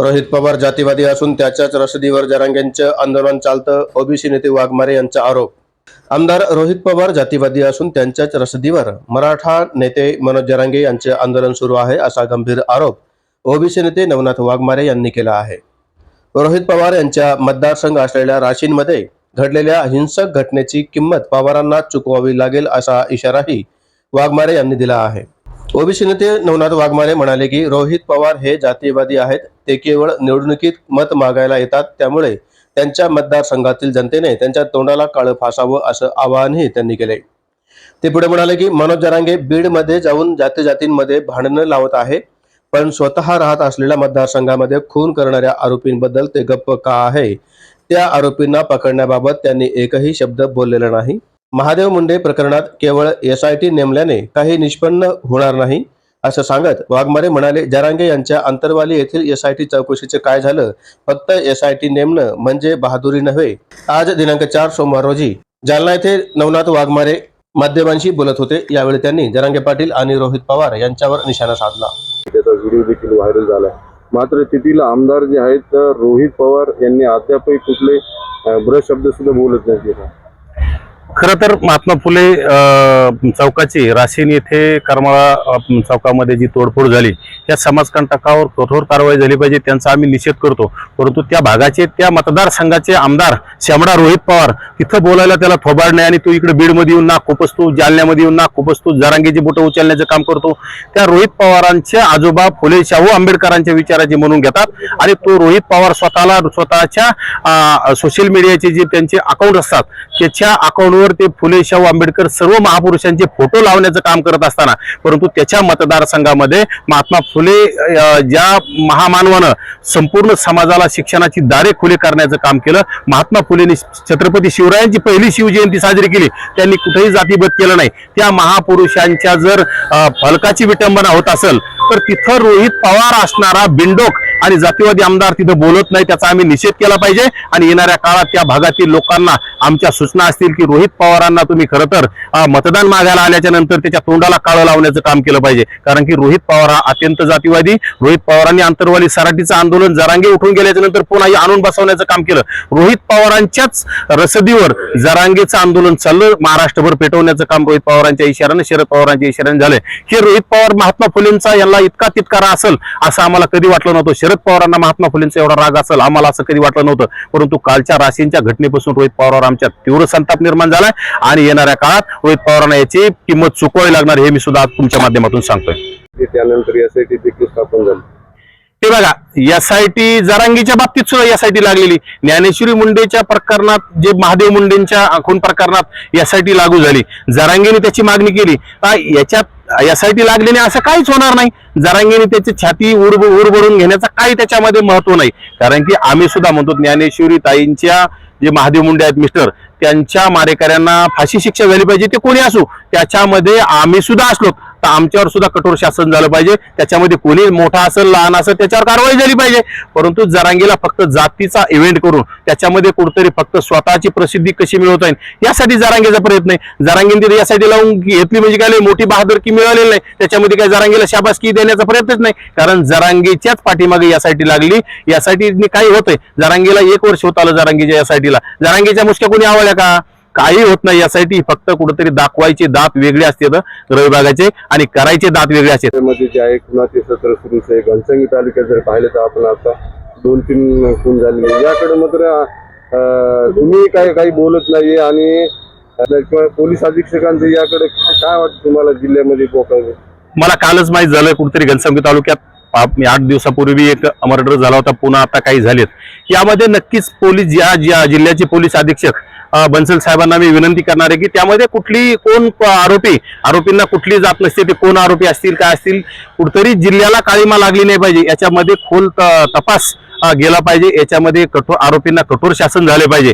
रोहित पवार जातीवादी असून त्याच्याच रसदीवर जरांगेंचं आंदोलन चालतं. ओबीसी नेते वाघमारे यांचा आरोप. आमदार रोहित पवार जातीवादी असून त्यांच्याच रसदीवर मराठा नेते मनोज जरांगे यांचे आंदोलन सुरू आहे असा गंभीर आरोप ओबीसी नेते नवनाथ वाघमारे यांनी केला आहे. रोहित पवार यांच्या मतदारसंघ असलेल्या राशींमध्ये घडलेल्या हिंसक घटनेची किंमत पवारांना चुकवावी लागेल असा इशाराही वाघमारे यांनी दिला आहे. ओबीसी नेते नवनाथ वाघमारे म्हणाले की रोहित पवार हे जातीवादी आहेत. ते केवळ निवडणुकीत मत मागायला येतात. त्यामुळे त्यांच्या मतदारसंघातील जनतेने त्यांच्या तोंडाला काळं फासावं असं आवाहनही त्यांनी केले ते पुढे म्हणाले की मनोज जरांगे बीडमध्ये जाऊन जाती जातींमध्ये भांडणं लावत आहे पण स्वतः राहत असलेल्या मतदारसंघामध्ये खून करणाऱ्या आरोपींबद्दल ते गप्प का आहे? त्या आरोपींना पकडण्याबाबत त्यांनी एकही शब्द बोललेला नाही. महादेव मुंडे प्रकरणात केवळ एस आय टी नेमल्याने काही निष्पन्न होणार नाही. असं सांगत वाघमारे म्हणाले जरांगे यांच्या अंतरवाली येथील एस आय टी चौकशीचे काय झालं? फक्त एस आय टी नेमणं म्हणजे बहादुरी नव्हे. आज दिनांक चार सोमवार रोजी जालना येथे नवनाथ वाघमारे माध्यमांशी बोलत होते. यावेळी त्यांनी जरांगे पाटील आणि रोहित पवार यांच्यावर निशाणा साधला. त्याचा व्हिडिओ देखील व्हायरल झाला मात्र तेथील आमदार जे आहेत रोहित पवार यांनी अद्यापही कुठले ब्रश शब्द सुद्धा बोलत नाही खरं तर महात्मा फुले चौकाची राशीन येथे करमाळा चौकामध्ये जी तोडफोड झाली त्या समाजकंटकावर कठोर कारवाई झाली पाहिजे त्यांचा आम्ही निषेध करतो. परंतु त्या भागाचे त्या मतदारसंघाचे आमदार श्यामडा रोहित पवार तिथं बोलायला त्याला थोबाड नाही आणि तू इकडे बीडमध्ये येऊन नाक खुपसतो जालन्यामध्ये येऊन नाक खुपसतो जारांगीची बोटं उचलण्याचं काम करतो. त्या रोहित पवारांचे आजोबा फुले शाहू आंबेडकरांच्या विचाराची म्हणून घेतात आणि तो रोहित पवार स्वतःला स्वतःच्या सोशल मीडियाचे जे त्यांचे अकाउंट असतात त्याच्या अकाउंटवर ते फुले शाहू आंबेडकर सर्व महापुरुषांचे फोटो लावण्याचं काम करत असताना परंतु त्याच्या मतदारसंघामध्ये महात्मा फुले ज्या महामानवानं संपूर्ण समाजाला शिक्षणाची दारे खुले करण्याचं काम केलं महात्मा फुलेंनी छत्रपती शिवरायांची पहिली शिवजयंती साजरी केली त्यांनी कुठेही जातीभेद केलं नाही. त्या महापुरुषांच्या जर फलकाची विटंबना होत असेल तर तिथं रोहित पवार असणारा बिंडोक आणि जातीवादी आमदार तिथं बोलत नाही त्याचा आम्ही निषेध केला पाहिजे. आणि येणाऱ्या काळात त्या भागातील लोकांना आमच्या सूचना असतील की रोहित पवारांना तुम्ही खरं तर मतदान मागायला आल्याच्यानंतर त्याच्या तोंडाला काळं लावण्याचं काम केलं पाहिजे. कारण की रोहित पवार हा अत्यंत जातीवादी रोहित पवारांनी आंतरवाली सराटीचं आंदोलन जरांगे उठून गेल्याच्यानंतर पुन्हा आणून बसवण्याचं काम केलं. रोहित पवारांच्याच रसदीवर जरांगेचं आंदोलन चाललं महाराष्ट्रभर पेटवण्याचं काम रोहित पवारांच्या इशाऱ्यानं शरद पवारांच्या इशाऱ्यानं झालंय. हे रोहित पवार महात्मा फुलेंचा यांना इतका तितकारा असेल असं आम्हाला कधी वाटलं नव्हतं. शरद पवारांना महात्मा फुलेंचा एवढा राग असेल आम्हाला असं कधी वाटलं नव्हतं. परंतु कालच्या राशींच्या घटनेपासून रोहित पवारांवर आमच्या तीव्र संताप निर्माण झालाय आणि येणाऱ्या काळात रोहित पवारांना याची किंमत चुकवावी लागणार हे मी सुद्धा तुमच्या माध्यमातून सांगतोय. त्यानंतर यासाठी देखील स्थापन झाली. ते बघा टी जरांगीच्या बाबतीत सुद्धा टी लागलेली. ज्ञानेश्वरी मुंडेच्या प्रकरणात जे महादेव मुंडेंच्या खून प्रकरणात टी लागू झाली. जरांगीने त्याची मागणी केली. याच्यात टी लागलेली असं काहीच होणार नाही. जरांगीने त्याची छाती उर उरबडून घेण्याचा काही त्याच्यामध्ये महत्त्व नाही. कारण की आम्ही सुद्धा म्हणतो ज्ञानेश्वरी ताईंच्या जे महादेव मुंडे आहेत मिस्टर त्यांच्या मारेकऱ्यांना फाशी शिक्षा झाली पाहिजे ते कोणी असो त्याच्यामध्ये आम्ही सुद्धा असलो तर आमच्यावर सुद्धा कठोर शासन झालं पाहिजे. त्याच्यामध्ये कोणी मोठा असेल लहान असेल त्याच्यावर कारवाई झाली पाहिजे. परंतु जरांगीला फक्त जातीचा इव्हेंट करून त्याच्यामध्ये कुठतरी फक्त स्वतःची प्रसिद्धी कशी मिळवता येईल यासाठी जरांगीचा प्रयत्न आहे. जरांगीने यासाठी लावून घेतली म्हणजे काय मोठी बहादुरकी मिळालेली नाही. त्याच्यामध्ये काय जरांगीला शाबासकी देण्याचा प्रयत्नच नाही. कारण जरांगीच्याच पाठीमागे यासाठी लागली. यासाठी काही होतंय. जरांगीला एक वर्ष होत आलं जरांगीच्या यासाठीला. जरांगीच्या मुसक्या कोणी आवडल्या का? काही होत नाही यासाठी फक्त कुठेतरी दाखवायचे दात वेगळे असतात रविभागाचे आणि करायचे दात वेगळे असतात. त्यामध्ये जे आहे सत्र सुरूच आहे. घनसंगी तालुक्यात जर पाहिलं तर आपण आता दोन तीन खून झालेले आहे. याकडे मात्र तुम्ही काही काही बोलत नाहीये आणि किंवा पोलीस अधीक्षकांचं याकडे काय वाटतं तुम्हाला जिल्ह्यामध्ये पोकायचं मला कालच माहीत झालं कुठेतरी घनसंगी तालुक्यात. आठ दिवसापूर्वी एक मर्डर झाला होता. पुन्हा आता काही झालेत. यामध्ये नक्कीच पोलीस ज्या जिल्ह्याचे पोलीस अधीक्षक बन्सल साहेबांना मी विनंती करणार आहे की त्यामध्ये कुठली कोण आरोपी आरोपींना कुठली जात नसते ते कोण आरोपी असतील काय असतील कुठतरी जिल्ह्याला काळीमा लागली नाही पाहिजे. याच्यामध्ये खोल तपास गेला पाहिजे. याच्यामध्ये कठोर आरोपींना कठोर शासन झाले पाहिजे.